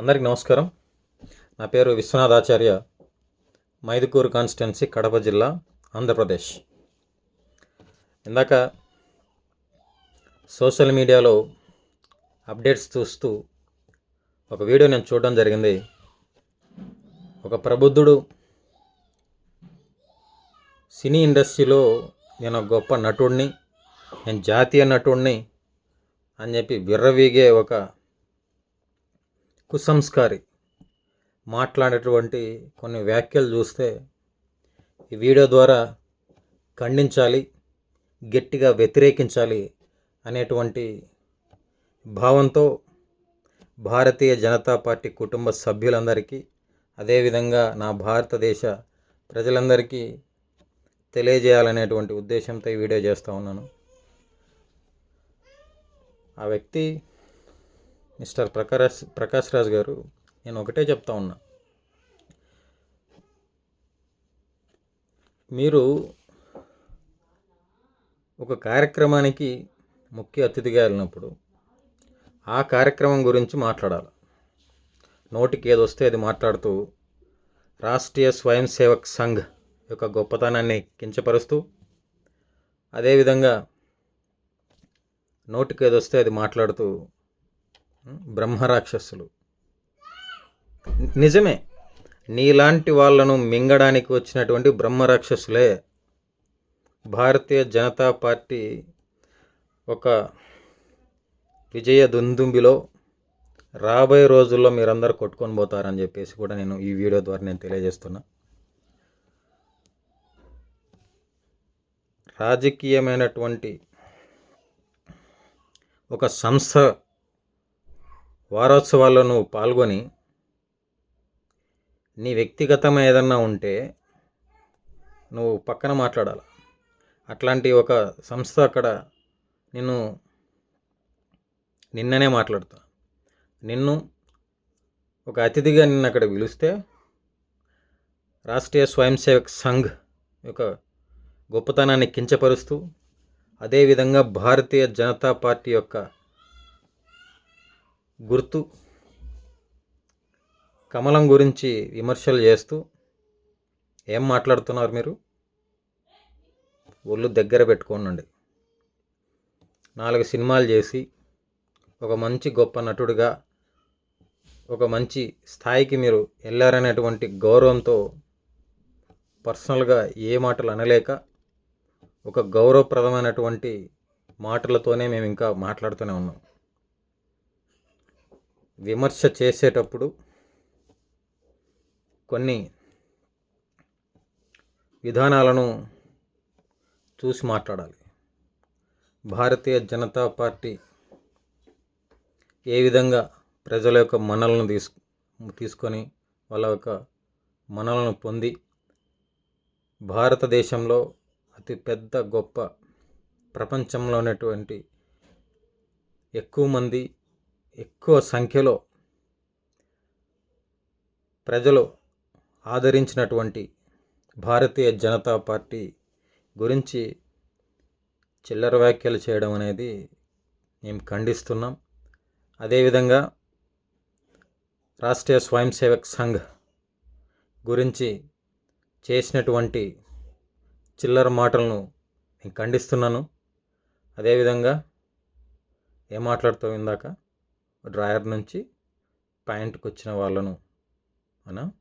అందరికి నమస్కారం. నా పేరు విశ్వనాథాచార్య మైదుకూరు కాన్స్టిట్యున్సీ కడప జిల్లా ఆంధ్రప్రదేశ్. ఇందాక సోషల్ మీడియాలో అప్డేట్స్ చూస్తూ ఒక వీడియో నేను చూడడం జరిగింది. ఒక ప్రబుద్ధుడు సినీ ఇండస్ట్రీలో నేను ఒక గొప్ప నటుడిని నేను జాతీయ నటుడిని అని చెప్పి విర్రవీగే ఒక కుసంస్కారి మాట్లాడేటువంటి కొన్ని వ్యాఖ్యలు చూస్తే ఈ వీడియో ద్వారా ఖండించాలి గట్టిగా వ్యతిరేకించాలి అనేటువంటి భావంతో భారతీయ జనతా పార్టీ కుటుంబ సభ్యులందరికీ అదేవిధంగా నా భారతదేశ ప్రజలందరికీ తెలియజేయాలనేటువంటి ఉద్దేశంతో ఈ వీడియో చేస్తూ ఉన్నాను. ఆ వ్యక్తి మిస్టర్ ప్రకాశ్ ప్రకాష్ రాజ్ గారు నేను ఒకటే చెప్తా ఉన్నా. మీరు ఒక కార్యక్రమానికి ముఖ్య అతిథిగా వెళ్ళినప్పుడు ఆ కార్యక్రమం గురించి మాట్లాడాలి. నోటికి ఏది వస్తే అది మాట్లాడుతూ రాష్ట్రీయ స్వయం సేవక్ సంఘ్ యొక్క గొప్పతనాన్ని కించపరుస్తూ అదేవిధంగా నోటికి ఏది వస్తే అది మాట్లాడుతూ బ్రహ్మరాక్షసులు. నిజమే నీలాంటి వాళ్ళను మింగడానికి వచ్చినటువంటి బ్రహ్మరాక్షసులే. భారతీయ జనతా పార్టీ ఒక విజయ దుందుంబిలో రాబోయే రోజుల్లో మీరందరూ కొట్టుకొని పోతారని చెప్పేసి కూడా నేను ఈ వీడియో ద్వారా నేను తెలియజేస్తున్నా. రాజకీయమైనటువంటి ఒక సంస్థ వారోత్సవాల్లో నువ్వు పాల్గొని నీ వ్యక్తిగతమైన ఏదన్నా ఉంటే నువ్వు పక్కన మాట్లాడాలి. అట్లాంటి ఒక సంస్థ అక్కడ నిన్ను నిన్ననే మాట్లాడుతా. నిన్ను ఒక అతిథిగా నిన్ను అక్కడ పిలిస్తే రాష్ట్రీయ స్వయం సేవక్ సంఘ్ యొక్క గొప్పతనాన్ని కించపరుస్తూ అదేవిధంగా భారతీయ జనతా పార్టీ యొక్క గుర్తు కమలం గురించి విమర్శలు చేస్తూ ఏం మాట్లాడుతున్నారు మీరు? ఒళ్ళు దగ్గర పెట్టుకోనండి. నాలుగు సినిమాలు చేసి ఒక మంచి గొప్ప నటుడిగా ఒక మంచి స్థాయికి మీరు వెళ్ళారనేటువంటి గౌరవంతో పర్సనల్గా ఏ మాటలు అనలేక ఒక గౌరవప్రదమైనటువంటి మాటలతోనే మేము ఇంకా మాట్లాడుతూనే ఉన్నాం. విమర్శ చేసేటప్పుడు కొన్ని విధానాలను చూసి మాట్లాడాలి. భారతీయ జనతా పార్టీ ఏ విధంగా ప్రజల యొక్క మనలను తీసు తీసుకొని వాళ్ళ యొక్క మనలను పొంది భారతదేశంలో అతి పెద్ద గొప్ప ప్రపంచంలో ఉన్నటువంటి ఎక్కువ మంది ఎక్కువ సంఖ్యలో ప్రజలు ఆదరించినటువంటి భారతీయ జనతా పార్టీ గురించి చిల్లర వ్యాఖ్యలు చేయడం అనేది మేము ఖండిస్తున్నాం. అదేవిధంగా రాష్ట్రీయ స్వయం సేవక్ సంఘ్ గురించి చేసినటువంటి చిల్లర మాటలను నేను ఖండిస్తున్నాను. అదేవిధంగా ఏం మాట్లాడుతావు ఇందాక? డ్రాయర్ నుంచి ప్యాంట్కి వచ్చిన వాళ్ళను అనా?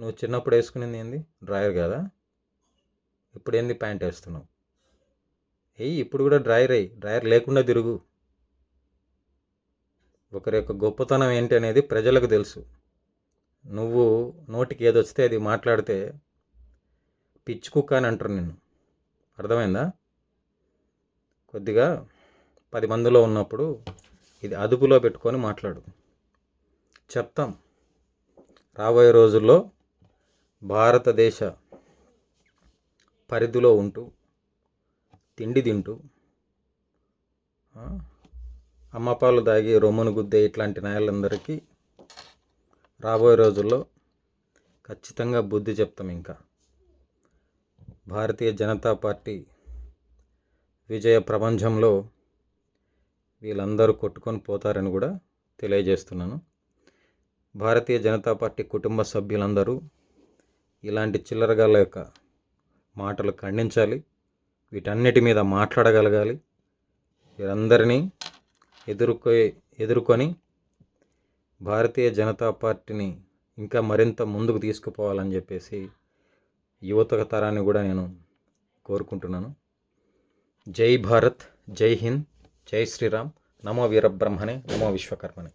నువ్వు చిన్నప్పుడు వేసుకునేది ఏంది? డ్రాయర్ కదా? ఇప్పుడు ఏంది ప్యాంట్ వేస్తున్నావు? ఏయ్ ఇప్పుడు కూడా డ్రాయర్ అయ్యి డ్రాయర్ లేకుండా తిరుగు. ఒకరి యొక్క గొప్పతనం ఏంటి అనేది ప్రజలకు తెలుసు. నువ్వు నోటికి ఏదొస్తే అది మాట్లాడితే పిచ్చి కుక్క అని అంటారు నిన్ను. అర్థమైందా? కొద్దిగా పది మందిలో ఉన్నప్పుడు ఇది అదుపులో పెట్టుకొని మాట్లాడు. చెప్తాం. రాబోయే రోజుల్లో భారతదేశ పరిధిలో ఉంటూ తిండి తింటూ అమ్మపాలు దాగి రొమ్మును గుద్దే ఇట్లాంటి నాయలందరికీ రాబోయే రోజుల్లో ఖచ్చితంగా బుద్ధి చెప్తాం ఇంకా. భారతీయ జనతా పార్టీ విజయ ప్రపంచంలో వీళ్ళందరూ కొట్టుకొని పోతారని కూడా తెలియజేస్తున్నాను. భారతీయ జనతా పార్టీ కుటుంబ సభ్యులందరూ ఇలాంటి చిల్లరగాళ్ళ యొక్క మాటలు ఖండించాలి. వీటన్నిటి మీద మాట్లాడగలగాలి. వీరందరినీ ఎదుర్కొ ఎదుర్కొని భారతీయ జనతా పార్టీని ఇంకా మరింత ముందుకు తీసుకుపోవాలని చెప్పేసి యువత తరాన్ని కూడా నేను కోరుకుంటున్నాను. జై భారత్ జై హింద్. జై శ్రీరామ్. నమో వీరబ్రహ్మణే నమో విశ్వకర్మణే.